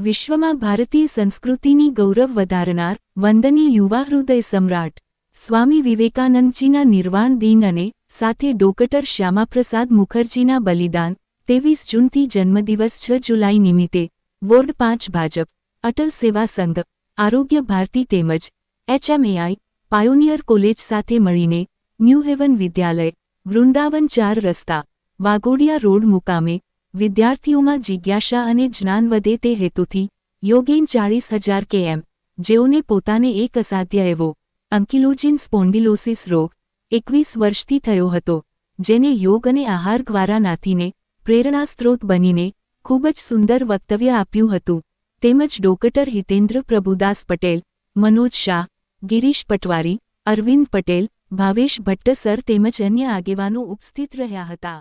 વિશ્વમાં ભારતીય સંસ્કૃતિની ગૌરવ વધારનાર વંદનીય યુવા હૃદય સમ્રાટ સ્વામી વિવેકાનંદજીના નિર્વાણ દિન અને સાથે ડોકટર શ્યામાપ્રસાદ મુખર્જીના બલિદાન ત્રેવીસ જૂનથી જન્મદિવસ છ જુલાઈ નિમિત્તે વોર્ડ પાંચ ભાજપ, અટલ સેવા સંઘ, આરોગ્ય ભારતી તેમજ એચએમએઆઈ, પાયોનિયર કોલેજ સાથે મળીને ન્યૂ હેવન વિદ્યાલય, વૃંદાવન ચાર રસ્તા વાગોડિયા રોડ મુકામે વિદ્યાર્થીઓમાં જિજ્ઞાસા અને જ્ઞાન વધે તે હેતુથી યોગેન ચાળીસ હજાર કેએમ, જેઓને પોતાને એક અસાધ્ય એવો અંકિલોજિન સ્પોન્ડિલોસિસ રોગ એકવીસ વર્ષથી થયો હતો, જેને યોગ અને આહાર દ્વારા નાથીને પ્રેરણા સ્ત્રોત બનીને ખૂબ જ સુંદર વક્તવ્ય આપ્યું હતું. તેમજ ડોક્ટર હિતેન્દ્ર પ્રભુદાસ પટેલ, મનોજ શાહ, ગિરીશ પટવારી, અરવિંદ પટેલ, ભાવેશ ભટ્ટ સર તેમજ અન્ય આગેવાનો ઉપસ્થિત રહ્યા હતા.